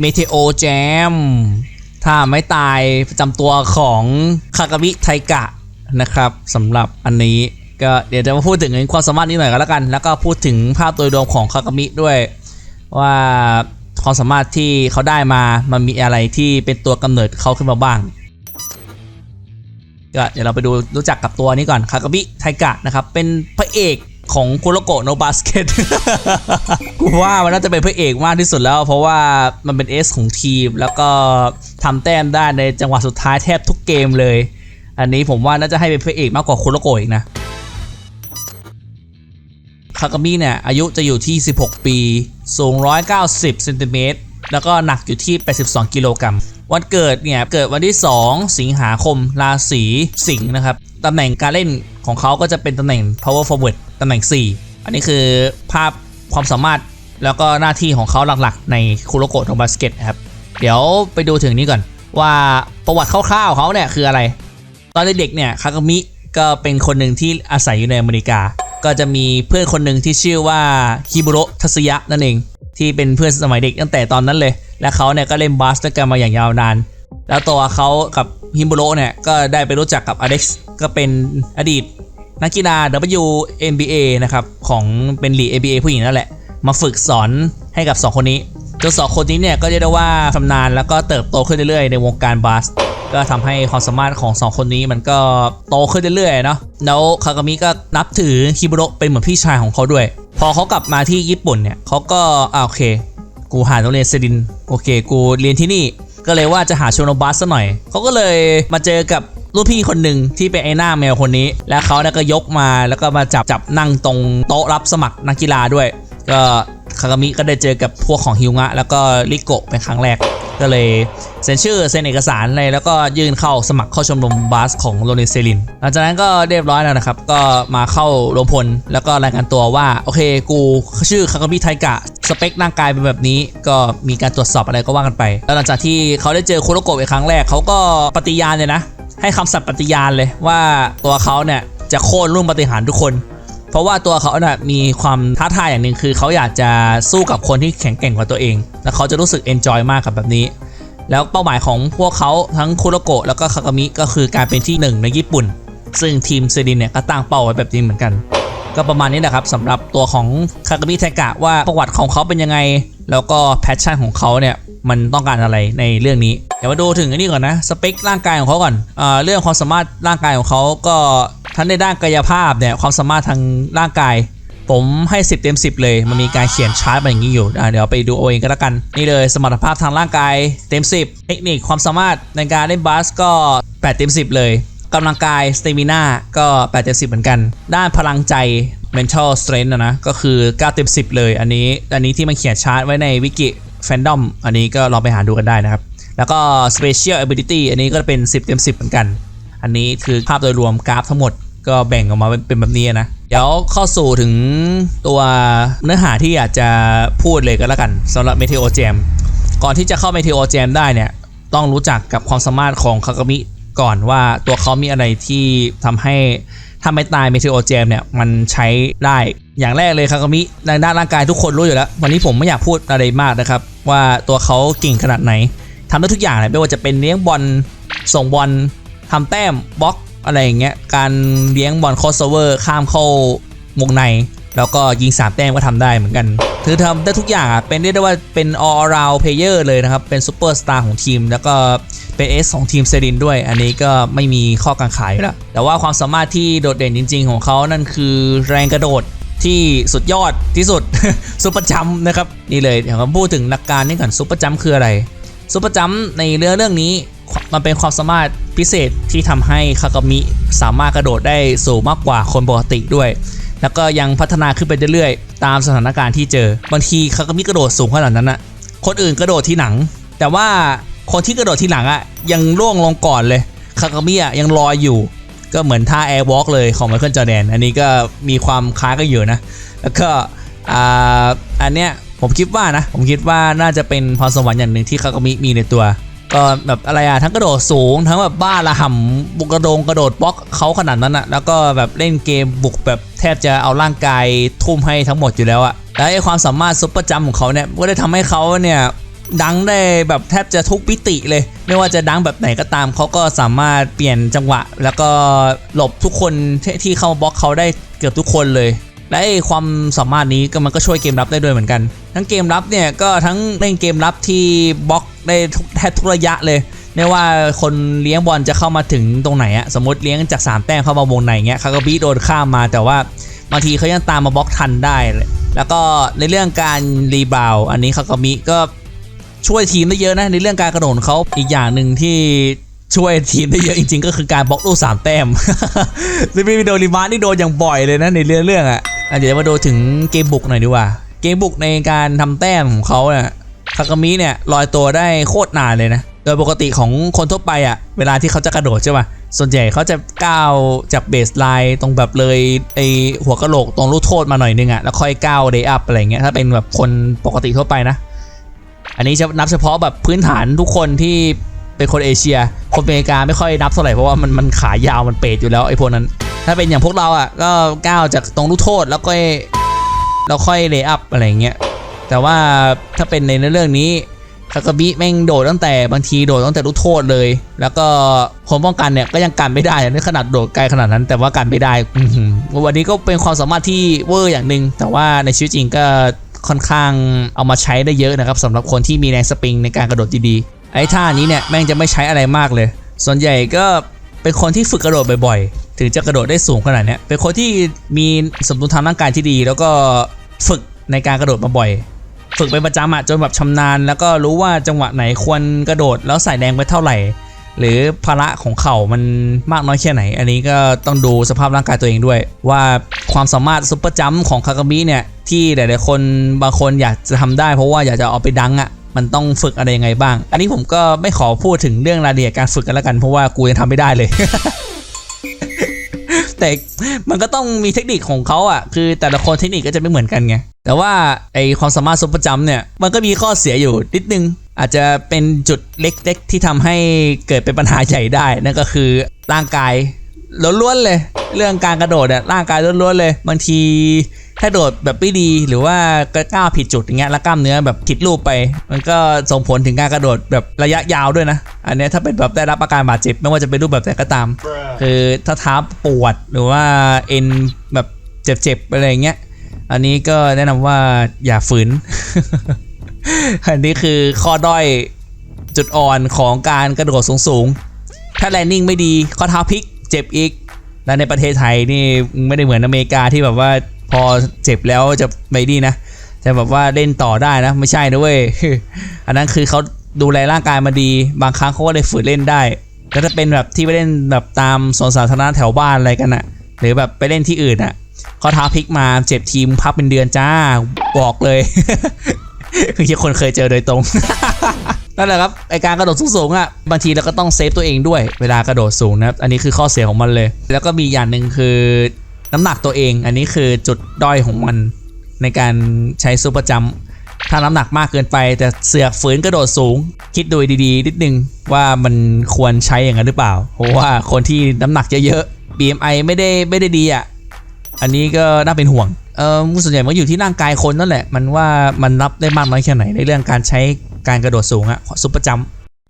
เมเทโอแจม ถ้าไม่ตายประจำตัวของคากามิไทกะนะครับสำหรับอันนี้ก็เดี๋ยวจะมาพูดถึงความสามารถนี้หน่อยกันแล้วกัน แล้วก็พูดถึงภาพโดยรวมของคากามิด้วยว่าความสามารถที่เขาได้มามันมีอะไรที่เป็นตัวกำเนิดเขาขึ้นมาบ้างก็เดี๋ยวเราไปดูรู้จักกับตัวนี้ก่อนคากามิไทกะนะครับเป็นพระเอก ของคุโรโกะโนบาสเกตกูว่ามันน่าจะเป็นพระเอกมากที่สุดแล้ว เพราะว่ามันเป็นเอสของทีม แล้วก็ทำแต้มได้ในจังหวะสุดท้ายแทบทุกเกมเลย อันนี้ผมว่าน่าจะให้เป็นพระเอกมากกว่าคุโรโกะอีกนะคากามิเนี่ย อายุจะอยู่ที่ 16 ปี สูง 190เซนติเมตรแล้วก็หนักอยู่ที่ 82 กิโลกรัม วันเกิดเนี่ย เกิดวันที่ 2 สิงหาคม ราศีสิงห์นะครับ ตำแหน่งการเล่นของเขาก็จะเป็นตำแหน่ง power forward ตำแหน่ง 4 อันนี้คือภาพความสามารถแล้วก็หน้าที่ของเขาหลักๆ ในคุโรโกะโนบาสเกตครับ เดี๋ยวไปดูถึงนี้ก่อน ว่าประวัติคร่าวๆของเขาเนี่ยคืออะไร ตอนเด็กๆเนี่ยคากามิก็เป็นคนหนึ่งที่อาศัยอยู่ในอเมริกา ก็จะมีเพื่อนคนหนึ่งที่ชื่อว่าฮิบุโรทัสยะนั่นเอง ที่เป็นเพื่อนสมัยเด็กตั้งแต่ตอนนั้นเลย และเขาเนี่ยก็เล่นบาสด้วยกันมาอย่างยาวนาน แล้วตัวเขากับฮิบุโรเนี่ยก็ได้ไปรู้จักกับอเล็กซ์ก็เป็นอดีต นักกีฬา WNBA นะครับของเป็นลีก ABA ผู้หญิงนั่นแหละ มาฝึกสอนให้กับ 2 คนนี้จนสองคนนี้เนี่ยก็เรียกได้ว่าชำนาญแล้วก็เติบโตขึ้นเรื่อยๆในวงการบาสก็ทำให้ความสามารถของ 2 คนนี้มันก็โตขึ้นเรื่อยๆเนาะแล้วคากามิก็นับถือฮิบุโระเป็นเหมือนพี่ชายของเขาด้วย พอเขากลับมาที่ญี่ปุ่นเนี่ยเขาก็อ่าโอเค กูหาโรงเรียนเซดินโอเค กูเรียนที่นี่ ก็เลยว่าจะหาโชโนบัสซะหน่อย เขาก็เลยมาเจอกับ รุ่นพี่คนหนึ่งที่เป็นไอ้หน้าแมวคนนี้ แล้วเขาเนี่ยก็ยกมาแล้วก็มาจับจับนั่งตรงโต๊ะรับสมัครนักกีฬาด้วย ก็คากามิก็ได้เจอกับพวกของฮิวงะ แล้วก็ริโกะเป็นครั้งแรก ก็เลยเซ็นชื่อเซ็นเอกสารอะไรแล้วก็ยื่นเข้าสมัครเข้าชมรมบาสของโรนิเซลินหลังจากนั้นก็เรียบร้อยแล้วนะครับ ก็มาเข้ารวมพลแล้วก็รายงานตัวว่า โอเค กูชื่อคากามิไทกะ สเปคร่างกายเป็นแบบนี้ ก็มีการตรวจสอบอะไรก็ว่ากันไป แล้วหลังจากที่เขาได้เจอคุโรโกะเป็นครั้งแรกเขาก็ปฏิญาณเลยนะ ให้คำสัตย์ปฏิญาณเลยว่าตัวเขาเนี่ยจะโค่นรุ่นปฏิหารทุกคน เพราะว่าตัวเขาเนี่ยมีความท้าทายอย่างหนึ่งคือเขาอยากจะสู้กับคนที่แข็งแกร่งกว่าตัวเอง แล้วเขาจะรู้สึกเอนจอยมากกับแบบนี้ แล้วเป้าหมายของพวกเขาทั้งคุโรโกะแล้วก็คากามิก็คือการเป็นที่หนึ่งในญี่ปุ่น ซึ่งทีมเซดินเนี่ยก็ตั้งเป้าไว้แบบนี้เหมือนกัน ก็ประมาณนี้แหละครับสำหรับตัวของคากามิไทกะว่าประวัติของเขาเป็นยังไง แล้วก็แพชชั่นของเขาเนี่ย มันต้องการอะไรในเรื่องนี้เดี๋ยวมาดูถึงอันนี้ก่อนนะสเปคร่างกายของเขาก่อนเออเรื่องความสามารถร่างกายของเขาก็ทั้งในด้านกายภาพเนี่ยความสามารถทางร่างกาย ผมให้ 10 เต็ม 10 เลย มันมีการเขียนชาร์ตมาอย่างนี้อยู่เดี๋ยวไปดูเอาเองก็แล้วกัน นี่เลยสมรรถภาพทางร่างกายเต็ม 10 เทคนิคความสามารถในการเล่นบาสก็ 8 เต็ม 10 เลยกำลังกายสเตมิน่าก็8เต็ม10 เหมือนกัน ด้านพลังใจ mental strength นะนะก็คือ 9 เต็ม 10 เลย อันนี้อันนี้ที่มันเขียนชาร์ตไว้ในวิกิ แฟนดอมอันนี้ก็ลองไปหาดูกันได้นะครับ แล้วก็ special ability อันนี้ก็เป็น 10 เต็ม 10 เหมือนกัน อันนี้คือภาพโดยรวมกราฟทั้งหมดก็แบ่งออกมาเป็นแบบนี้นะ เดี๋ยวเข้าสู่ถึงตัวเนื้อหาที่อยากจะพูดเลยก็แล้วกันสำหรับ Meteo Jam ก่อนที่จะเข้า Meteo Jam ได้เนี่ย ต้องรู้จักกับความสามารถของคากามิก่อนว่าตัวเขามีอะไรที่ทำให้ถ้าไม่ตาย Meteo Jam เนี่ยมันใช้ได้อย่างแรกเลยคากามิในด้านร่างกายทุกคนรู้อยู่แล้ว วันนี้ผมไม่อยากพูดอะไรมากนะครับ ว่าตัวเขาเก่งขนาดไหนทำได้ทุกอย่างเลยไม่ว่าจะเป็นเลี้ยงบอลส่งบอลทำแต้มบล็อกอะไรอย่างเงี้ยการเลี้ยงบอลคอสเวอร์ข้ามเข้าวงใน แล้วก็ยิง3แต้มก็ทำได้เหมือนกันคือทำได้ทุกอย่างเป็นเรียกได้ว่าเป็น all round player เลยนะครับ เป็นซูเปอร์สตาร์ของทีม แล้วก็เป็น S ของทีมเซรินด้วย อันนี้ก็ไม่มีข้อกังขาอยู่แล้วแต่ว่าความสามารถที่โดดเด่นจริง ๆ ของเขานั่นคือแรงกระโดด ที่สุดยอดที่สุดซุปเปอร์จัมนะครับนี่เลยเดี๋ยวผมพูดถึงหลักการนี่ก่อนซุปเปอร์จัมคืออะไรซุปเปอร์จัมในเรื่องเรื่องนี้มันเป็นความสามารถพิเศษที่ทำให้คากามิสามารถกระโดดได้สูงมากกว่าคนปกติด้วย แล้วก็ยังพัฒนาขึ้นไปเรื่อยๆ ตามสถานการณ์ที่เจอบางทีคากามิกระโดดสูงขนาดนั้นอะคนอื่นกระโดดที่หนัง แต่ว่าคนที่กระโดดที่หลังอะยังร่วงลงก่อนเลยคากามิอะยังลอยอยู่ ก็เหมือนท่าแอร์วอล์กเลยของไมเคิลจอแดนอันนี้ก็มีความคล้ายกันอยู่นะ แล้วก็อ่าอันเนี้ยผมคิดว่านะ ผมคิดว่าน่าจะเป็นพรสวรรค์อย่างหนึ่งที่คากามิมีในตัว ก็แบบอะไรอะทั้งกระโดดสูง ทั้งแบบบ้าระห่ำบุกกระโดงกระโดดบล็อกเขาขนาดนั้นอะแล้วก็แบบเล่นเกมบุกแบบแทบจะเอาร่างกายทุ่มให้ทั้งหมดอยู่แล้วอะแล้วไอ้ความสามารถซุปเปอร์จัมของเขาเนี่ยก็ได้ทำให้เขาเนี่ย ดังได้แบบแทบจะทุกปิติเลย ไม่ว่าจะดังแบบไหนก็ตาม เขาก็สามารถเปลี่ยนจังหวะ แล้วก็หลบทุกคนที่ที่เข้ามาบล็อกเขาได้เกือบทุกคนเลย และไอ้ความสามารถนี้ก็มันก็ช่วยเกมรับได้ด้วยเหมือนกัน ทั้งเกมรับเนี่ยก็ทั้งเล่นเกมรับที่บล็อกได้แทบทุกระยะเลยไม่ว่าคนเลี้ยงบอลจะเข้ามาถึงตรงไหนอะสมมติเลี้ยงจาก 3 แต้มเข้ามาวงในเงี้ยคากาบิโดนข้ามมา แต่ว่าบางทีเขายังตามมาบล็อกทันได้เลยแล้วก็ในเรื่องการรีบาวด์อันนี้คากามิก็ ช่วยทีมได้เยอะนะในเรื่องการกระโดดเขาอีกอย่างหนึ่งที่ช่วยทีมได้เยอะจริงๆ ก็คือการบล็อกลูกสามแต้มซิมิโดริมานี่โดนอย่างบ่อยเลยนะในเรื่องเรื่องอะเดี๋ยวมาดูถึงเกมบุกหน่อยดีกว่า เกมบุกในการทำแต้มของเขาเนี่ยคากามิเนี่ยลอยตัวได้โคตรนานเลยนะ โดยปกติของคนทั่วไปอะ่ะ เวลาที่เขาจะกระโดดใช่ป่ะ ส่วนใหญ่เขาจะก้าวจากเบสไลน์ตรงแบบเลยไอหัวกะโหลกตรงลูกโทษมาหน่อยนึงอะ่ะ แล้วค่อยก้าวเดย์อัพอะไรเงี้ย ถ้าเป็นแบบคนปกติทั่วไปนะ อันนี้จะนับเฉพาะแบบพื้นฐานทุกคนที่เป็นคนเอเชีย คนอเมริกาไม่ค่อยนับเท่าไหร่เพราะว่ามันมันขายาวมันเปรตอยู่แล้วไอ้พวกนั้น ถ้าเป็นอย่างพวกเราอะก็ก้าวจากตรงลูกโทษแล้วก็แล้วค่อยเลย์อัพอะไรเงี้ย แต่ว่าถ้าเป็นในเรื่องนี้คากาบิแม่งโดดตั้งแต่บางทีโดดตั้งแต่ลูกโทษเลย แล้วก็คนป้องกันเนี่ยก็ยังกันไม่ได้ในขนาดโดดไกลขนาดนั้น แต่ว่ากันไม่ได้วันนี้ก็เป็นความสามารถที่เวอร์อย่างหนึ่งแต่ว่าในชีวิตจริงก็ ค่อนข้างเอามาใช้ได้เยอะนะครับสำหรับคนที่มีแรงสปริงในการกระโดดดีๆไอ้ท่านี้เนี่ยแม่งจะไม่ใช้อะไรมากเลย ส่วนใหญ่ก็เป็นคนที่ฝึกกระโดดบ่อยๆ ถึงจะกระโดดได้สูงขนาดเนี้ยเป็นคนที่มีสมดุลทางร่างกายที่ดี แล้วก็ฝึกในการกระโดดมาบ่อย ฝึกเป็นประจำอะจนแบบชำนาญ แล้วก็รู้ว่าจังหวะไหนควรกระโดดแล้วใส่แรงไปเท่าไหร่ หรือภาระของเข่ามันมากน้อยแค่ไหน อันนี้ก็ต้องดูสภาพร่างกายตัวเองด้วย ว่าความสามารถซุปเปอร์จัมป์ของคากามิเนี่ย ที่หลายๆคนบางคนอยากจะทำได้ เพราะว่าอยากจะเอาไปดังอะมันต้องฝึกอะไรยังไงบ้าง อันนี้ผมก็ไม่ขอพูดถึงเรื่องรายละเอียดการฝึกกันแล้วกัน เพราะว่ากูยังทำไม่ได้เลย แต่มันก็ต้องมีเทคนิคของเขาอะ คือแต่ละคนเทคนิคก็จะไม่เหมือนกันไง แต่ว่าไอความสามารถซุปเปอร์จัมป์เนี่ย มันก็มีข้อเสียอยู่นิดนึง อาจจะเป็นจุดเล็กๆที่ทำให้เกิดเป็นปัญหาใหญ่ได้นั่นก็คือร่างกายล้วนๆเลย เรื่องการกระโดดอะร่างกายล้วนๆเลย บางทีถ้าโดดแบบไม่ดีหรือว่ากก้าวผิดจุดอย่างเงี้ยแล้วกล้ามเนื้อแบบผิดรูปไป มันก็ส่งผลถึงการกระโดดแบบระยะยาวด้วยนะ อันเนี้ยถ้าเป็นแบบได้รับอาการบาดเจ็บไม่ว่าจะเป็นรูปแบบไหนก็ตาม คือถ้าเท้าปวดหรือว่าเอ็นแบบเจ็บๆอะไรอย่างเงี้ยอันนี้ก็แนะนำว่าอย่าฝืน อันนี้คือข้อด้อยจุดอ่อนของการกระโดดสูงๆ ถ้าแลนดิ้งไม่ดีข้อเท้าพลิกเจ็บอีก และในประเทศไทยนี่ไม่ได้เหมือนอเมริกาที่แบบว่าพอเจ็บแล้วจะไม่ดีนะจะแบบว่าเล่นต่อได้นะ ไม่ใช่นะเว้ย อันนั้นคือเขาดูแลร่างกายมาดี บางครั้งเขาก็เลยฝืนเล่นได้แล้วถ้าเป็นแบบที่ไปเล่นแบบตามสวนสาธารณะแถวบ้านอะไรกันอะหรือแบบไปเล่นที่อื่นอะข้อเท้าพลิกมาเจ็บทีมพับเป็นเดือนจ้าบอกเลย คือคนเคยเจอโดยตรง นั่นแหละครับไอการกระโดดสูงๆอะบางทีเราก็ต้องเซฟตัวเองด้วยเวลากระโดดสูงนะครับอันนี้คือข้อเสียของมันเลย แล้วก็มีอย่างหนึ่งคือน้ำหนักตัวเอง อันนี้คือจุดด้อยของมันในการใช้ซูเปอร์จัมถ้าน้ำหนักมากเกินไป แต่เสือกฝืนกระโดดสูง คิดดูดีๆ นิดนึงว่ามันควรใช้อย่างนั้นหรือเปล่า เพราะว่าคนที่น้ำหนักเยอะๆ BMI ไม่ได้ไม่ได้ดีอะ อันนี้ก็น่าเป็นห่วงเออส่วนใหญ่มันก็อยู่ที่ร่างกายคนนั่นแหละ มันว่ามันรับได้มากน้อยแค่ไหนในเรื่องการใช้การกระโดดสูงอะซุปเปอร์จัมป์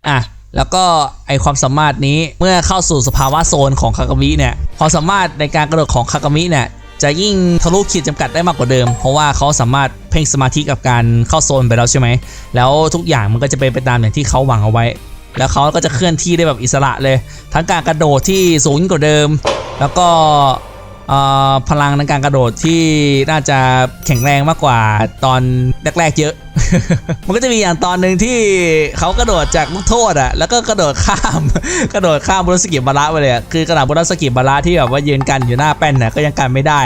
อะแล้วก็ไอความสามารถนี้เมื่อเข้าสู่สภาวะโซนของคากามิเนี่ยความสามารถในการกระโดดของคากามิเนี่ยจะยิ่งทะลุขีดจำกัดได้มากกว่าเดิม เพราะว่าเขาสามารถเพ่งสมาธิกับการเข้าโซนไปแล้วใช่ไหม แล้วทุกอย่างมันก็จะเป็นไปตามอย่างที่เขาหวังเอาไว้ แล้วเขาก็จะเคลื่อนที่ได้แบบอิสระเลย ทั้งการกระโดดที่สูงกว่าเดิม แล้วก็ พลังในการกระโดดที่น่าจะแข็งแรงมากกว่าตอนแรกๆเยอะ มันก็จะมีอย่างตอนหนึ่งที่เขากระโดดจากลูกโทษอะแล้วก็กระโดดข้ามกระโดดข้ามบุรสกิบาระไปเลยอะคือกระดาษบุรสกิบาระที่แบบว่ายืนกันอยู่หน้าแป้นน่ะก็ยังกันไม่ได้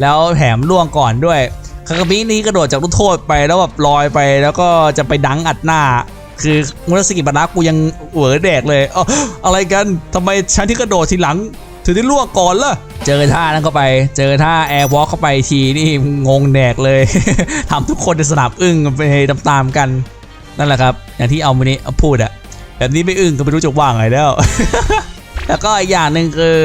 แล้วแถมล่วงก่อนด้วยคากามินี้กระโดดจากลูกโทษไปแล้วแบบลอยไปแล้วก็จะไปดังอัดหน้าคือมุรสกิบาระกูยังเหวอแดกเลยอ้าอะไรกันทำไมฉันที่กระโดดทีหลัง ถึงได้ล่วงก่อนล่ะเจอท่านั้นเข้าไป เจอท่าแอร์วอล์กเข้าไปทีนี่งงแดกเลยทำทุกคนในสนามอึ้งไปตามๆกัน นั่นแหละครับ อย่างที่เอาวันนี้เอาพูดอะแบบนี้ไม่อึ้งก็ไม่รู้จะว่างไงแล้ว แล้วก็อีกอย่างหนึ่งคือ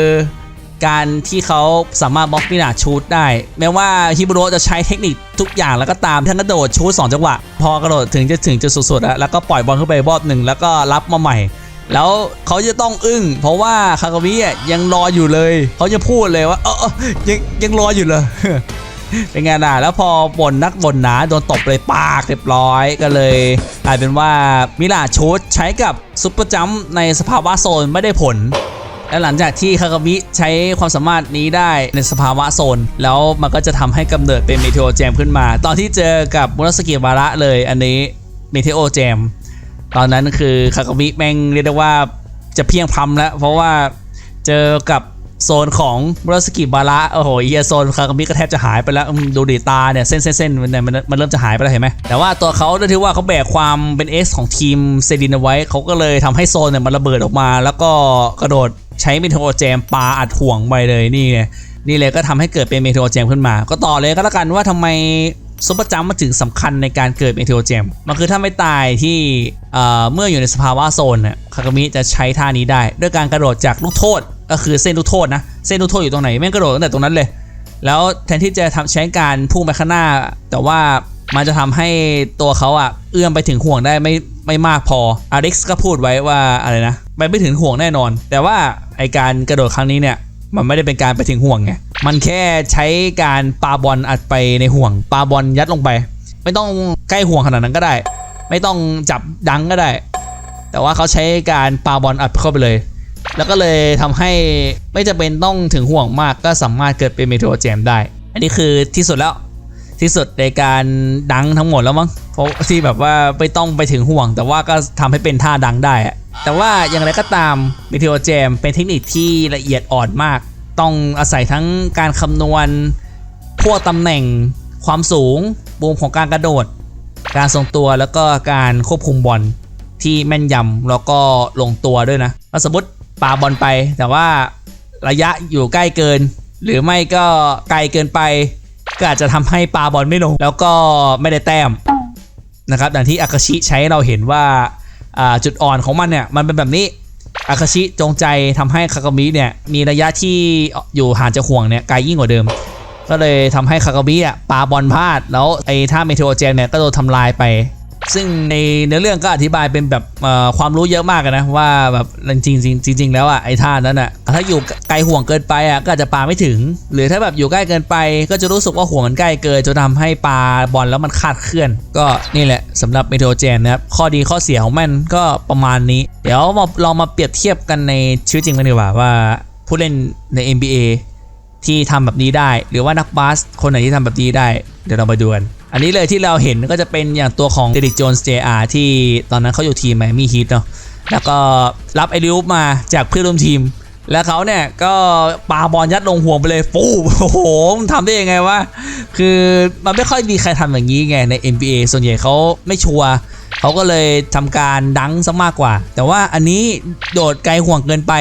การที่เขาสามารถบล็อกมินาชูดได้ แม้ว่าฮิบุโระจะใช้เทคนิคทุกอย่างแล้วก็ตามทั้งกระโดดชูดสองจังหวะ พอกระโดดถึงจะถึงจุดสุดๆแล้วก็ปล่อยบอลเข้าไปรอบหนึ่งแล้วก็รับมาใหม่ แล้วเขาจะต้องอึ้ง เพราะว่าคากามิยังรออยู่เลย เขาจะพูดเลยว่า เออยังยังรออยู่เลยเป็นไงน่ะแล้วพอบ่นนักบ่นหนาโดนตบเลยปากเรียบร้อยก็เลยกลายเป็นว่ามิลาชูดใช้กับซุปเปอร์จัมป์ในสภาวะโซนไม่ได้ผล และหลังจากที่คากามิใช้ความสามารถนี้ได้ในสภาวะโซน แล้วมันก็จะทำให้กำเนิดเป็นเมเทโอแจมขึ้นมา ตอนที่เจอกับมุรสกิวาระเลยอันนี้เมเทโอแจม ตอนนั้นคือคากามิแม่งเรียกได้ว่าจะเพียงพรำแล้วเพราะว่าเจอกับโซนของมุรสกิบาระโอ้โหเฮียโซนคากามิก็แทบจะหายไปแล้วดูดิตาเนี่ยเส้นเส้นเส้นมันเนี่ยมันมันเริ่มจะหายไปแล้วเห็นไหมแต่ว่าตัวเขาด้วยที่ว่าเขาแบกความเป็นเอสของทีมเซดินเอาไว้เขาก็เลยทำให้โซนเนี่ยมันระเบิดออกมา แล้วก็กระโดดใช้เมโทรแจมปาอัดห่วงไปเลยนี่ไงนี่เลยก็ทำให้เกิดเป็นเมโทรแจมขึ้นมา ก็ต่อเลยก็แล้วกันว่าทำไม ซุปเปอร์จัมป์มันถึงสำคัญในการเกิดเมเทโอเจมมันคือถ้าไม่ตายที่เมื่ออยู่ในสภาวะโซนนะคากามิจะใช้ท่านี้ได้ ด้วยการกระโดดจากลูกโทษก็คือเส้นลูกโทษนะเส้นลูกโทษอยู่ตรงไหนแม่งกระโดดตั้งแต่ตรงนั้นเลย แล้วแทนที่จะทำใช้การพุ่งไปข้างหน้า แต่ว่ามันจะทำให้ตัวเขาอะเอื้อมไปถึงห่วงได้ไม่ไม่มากพออาริกซ์ก็พูดไว้ว่าอะไรนะไปไม่ถึงห่วงแน่นอน แต่ว่าไอการกระโดดครั้งนี้เนี่ยมันไม่ได้เป็นการไปถึงห่วงไง มันแค่ใช้การปาบอลอัดไปในห่วงปาบอลยัดลงไป ไม่ต้องใกล้ห่วงขนาดนั้นก็ได้ ไม่ต้องจับดังก็ได้ แต่ว่าเขาใช้การปาบอลอัดเข้าไปเลย แล้วก็เลยทำให้ไม่จำเป็นต้องถึงห่วงมากก็สามารถเกิดเป็นเมโทรแจมได้ อันนี้คือที่สุดแล้วที่สุดในการดังทั้งหมดแล้วมั้งเพราะที่แบบว่าไม่ต้องไปถึงห่วง แต่ว่าก็ทำให้เป็นท่าดังได้แต่ว่าอย่างไรก็ตามเมทีโอแจมเป็นเทคนิคที่ละเอียดอ่อนมาก ต้องอาศัยทั้งการคำนวณพวตำแหน่งความสูงมุมของการกระโดด การทรงตัวแล้วก็การควบคุมบอลที่แม่นยำแล้วก็ลงตัวด้วยนะถ้าสมมติปาบอลไป แต่ว่าระยะอยู่ใกล้เกิน หรือไม่ก็ไกลเกินไปก็อาจจะทำให้ปาบอลไม่ลง แล้วก็ไม่ได้แต้มนะครับอย่างที่อาคาชิใช้เราเห็นว่าจุดอ่อนของมันเนี่ยมันเป็นแบบนี้ อาคาชิจงใจทำให้คากามิเนี่ยมีระยะที่อยู่ห่างจากห่วงเนี่ยไกลยิ่งกว่าเดิม ก็เลยทำให้คากามิอะปาบอลพลาด แล้วไอ้ท่าเมเทโอเจนเนี่ยก็โดนทำลายไป ซึ่งในเนื้อเรื่องก็อธิบายเป็นแบบความรู้เยอะมากนะว่าแบบจริงจริงจริงแล้วอะไอ้ท่านั้นอะถ้าอยู่ไกลห่วงเกินไปอะก็อาจจะปาไม่ถึง หรือถ้าแบบอยู่ใกล้เกินไป ก็จะรู้สึกว่าห่วงมันใกล้เกินจนทำให้ปาบอลแล้วมันคาดเคลื่อน ก็นี่แหละสำหรับเมโทรเจนนะครับข้อดีข้อเสียของมันก็ประมาณนี้ เดี๋ยวมาลองมาเปรียบเทียบกันในชีวิตจริงกันดีกว่าว่าผู้เล่นใน NBA ที่ทำแบบนี้ได้ หรือว่านักบาสคนไหนที่ทำแบบนี้ได้ เดี๋ยวเราไปดูกัน อันนี้เลยที่เราเห็นก็จะเป็นอย่างตัวของเดริกโจนส์ JR ที่ตอนนั้นเขาอยู่ทีมไมมี่ฮีทเนาะแล้วก็รับไอริวมาจากเพื่อนร่วมทีม แล้วเขาเนี่ยก็ปาบอลยัดลงห่วงไปเลยฟูโอ้โหมันทำได้ยังไงวะคือมันไม่ค่อยมีใครทำอย่างนี้ไงใน NBA ส่วนใหญ่เขาไม่ชัวร์เขาก็เลยทำการดังซะมากกว่า แต่ว่าอันนี้โดดไกลห่วงเกินไป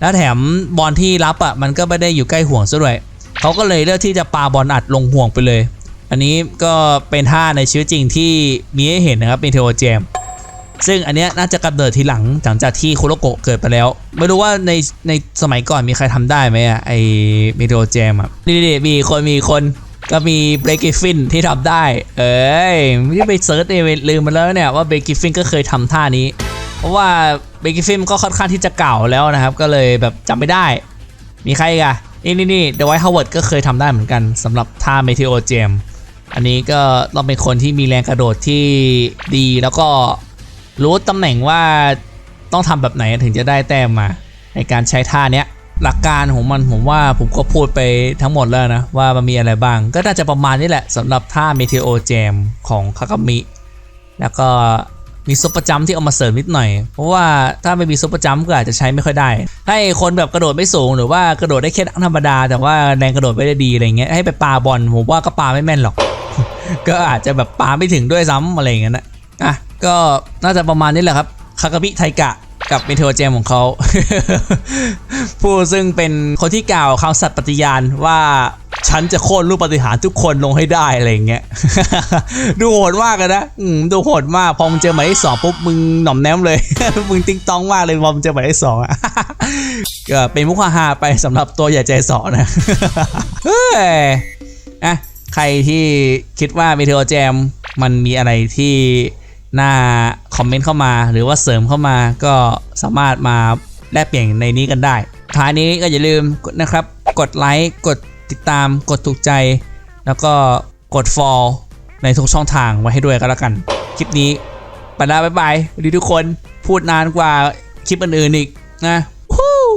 แล้วแถมบอลที่รับอะมันก็ไม่ได้อยู่ใกล้ห่วงซะด้วยเขาก็เลยเลือกที่จะปาบอลอัดลงห่วงไปเลย อันนี้ก็เป็นท่าในชีวิตจริงที่มีให้เห็นนะครับเป็นเทโอแจมซึ่งอันนี้น่าจะกำเนิดทีหลังหลังจากที่คุโรโกะเกิดไปแล้ว ไม่รู้ว่าในในสมัยก่อนมีใครทำได้ไหมอะไอเมโทแจมอะนี่ๆมีคนมีคนก็มีเบรกิฟฟินที่ทำได้ เอ้ยที่ไปเซิร์ชเองลืมมาแล้วเนี่ยว่าเบรกิฟฟินก็เคยทำท่านี้ เพราะว่าเบรกิฟฟินก็ค่อนข้างที่จะเก่าแล้วนะครับ ก็เลยแบบจำไม่ได้ มีใครกอะนี่นี่นี่เดวายฮาวเวิร์ดก็เคยทำได้เหมือนกันสำหรับท่าเมทิโอเจมอันนี้ก็ต้องเป็นคนที่มีแรงกระโดดที่ดีแล้วก็รู้ตำแหน่งว่าต้องทำแบบไหนถึงจะได้แต้มมา ในการใช้ท่าเนี้ยหลักการของมันผมว่าผมก็พูดไปทั้งหมดแล้วนะ ว่ามันมีอะไรบ้าง ก็น่าจะประมาณนี้แหละสำหรับท่าเมท o โอแจมของคากามิ แล้วก็ มีซุปปร์จัมป์ที่เอามาเสริมนิดหน่อย เพราะว่าถ้าไม่มีซุปปร์จัมป์ก็อาจจะใช้ไม่ค่อยได้ ให้คนแบบกระโดดไม่สูงหรือว่ากระโดดได้แค่ธรรมดา แต่ว่าแรงกระโดดไม่ได้ดีอะไรเงี้ยให้ไปปาบอลผมว่าก็ปาไม่แม่นหรอก ก็อาจจะแบบปาไม่ถึงด้วยซ้ำอะไรเงี้ยนะอะก็น่าจะประมาณนี้แหละครับคากามิไทกะกับเมเทโอเจมของเขาผู้ซึ่งเป็นคนที่กล่าวคำสัตย์ปฏิญาณว่า ฉันจะโค่นรูปปฏิหารทุกคนลงให้ได้อะไรอย่างเงี้ย ดูโหดมากเลยนะอืมดูโหดมากพอมึงเจอหมายเลขสองปุ๊บมึงหน่อมแนมเลย มึงติ๊งต้องมากเลยพอมึงเจอหมายเลขสองอะก็เป็นมุกฮาไปสำหรับตัวใหญ่ใจสอนะเฮ้ยอะใครที่คิดว่าเมเทอแจมมันมีอะไรที่น่าคอมเมนต์เข้ามาหรือว่าเสริมเข้ามาก็สามารถมาแลกเปลี่ยนในนี้กันได้ท้ายนี้ก็อย่าลืมนะครับ กดไลค์กด ติดตามกดถูกใจ แล้วก็กด follow ในทุกช่องทางไว้ให้ด้วยก็แล้วกัน คลิปนี้ไปแล้วบ๊ายบายดีทุกคนพูดนานกว่าคลิปอื่นๆอีกนะ Woo!